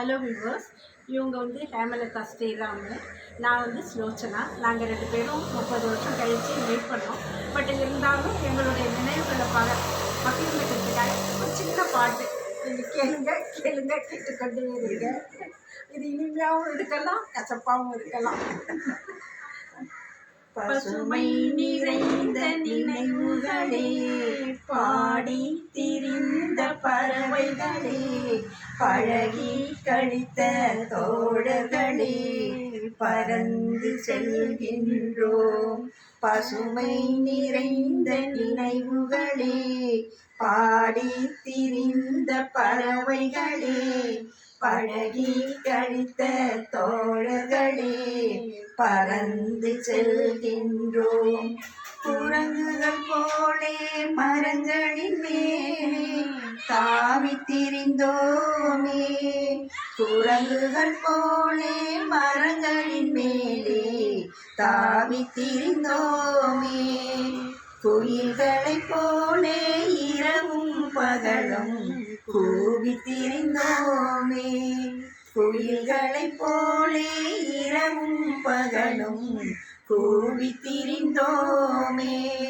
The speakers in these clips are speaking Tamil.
ஹலோ விவர்ஸ் இவங்க வந்து ஹேமலதா ஸ்ரீராம். நான் வந்து ஸ்லோச்சனா நாங்கள் ரெண்டு பேரும் முப்பது வருஷம் கழித்து மீட் பண்ணோம். பட் இருந்தாலும் எங்களுடைய நினைவுகளை பல பகிர்ந்துக்கிறதுக்காக ஒரு சின்ன பாட்டு. நீங்கள் கேளுங்க கேளுங்க கேட்டுக்கொண்டே இருங்க. இது இனிமையாகவும் இருக்கலாம் கசப்பாகவும் இருக்கலாம். பசுமை நிறைந்த நினைவுகளே பாடி திரிந்த பறவைகளே பழகி கழித்த தோழர்களே பறந்து செல்கின்றோம். பசுமை நிறைந்த நினைவுகளே பாடி திரிந்த பறவைகளே பழகி கழித்த தோழர்களே பறந்து செல்கின்றோம். குரங்குகள் போலே மரங்களின் மேலே தாவி திரிந்தோமே. குரங்குகள் போலே மரங்களின் மேலே தாவி திரிந்தோமே. குயில்களைப் போலே இரவும் பகலும் கூவி திரிந்தோமே. குயில்களைப் போலே இரவும் பகலும் கூவி திரிந்தோமே.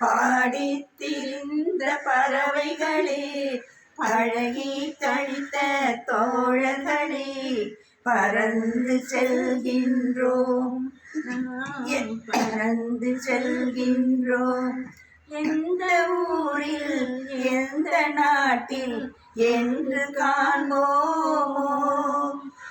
பாடி திரிந்த பறவைகளே பழகி கழித்த தோழர்களே பறந்து செல்கின்றோம். பறந்து செல்கின்றோம். எந்த ஊரில் எந்த நாட்டில் என்று காண்போமோ?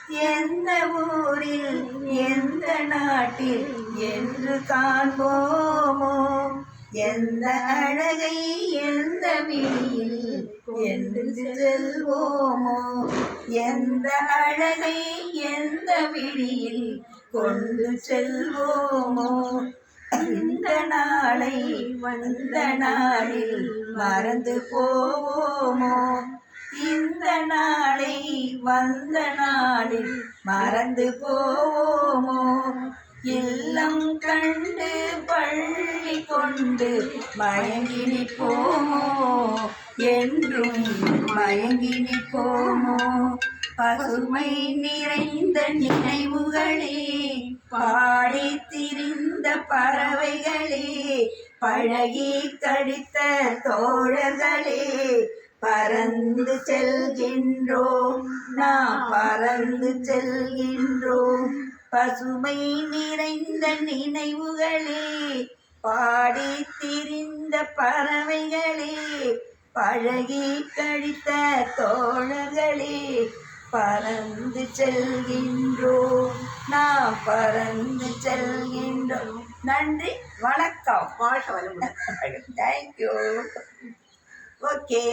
எந்த ஊரில் எந்த நாட்டில் என்று காண்போமோ? எந்த அழகை எந்த விழியில் என்று செல்வோமோ எந்த அழகை எந்த விழியில் கொண்டு செல்வோமோ இந்த நாளை வந்த நாளில் மறந்து போவோமோ இந்த நாளை வந்த நாளில் மறந்து போவோமோ இல்லம் கண்டு பள்ளி கொண்டு மயங்கினி போமோ? என்றும் மயங்கினி போமோ? பசுமை நிறைந்த நினைவுகளே பாடி திரிந்த பறவைகளே பழகி கடித்த தோழர்களே பறந்து செல்கின்றோம் நாம் பறந்து செல்கின்றோம். பசுமை நிறைந்த நினைவுகளே பாடி திரிந்த பறவைகளே பழகி கழித்த தோழர்களே பறந்து செல்கின்றோம் நாம் பறந்து செல்கின்றோம். நன்றி வணக்கம். வாழ்க்கை வளமுடன் தேங்க்யூ ஓகே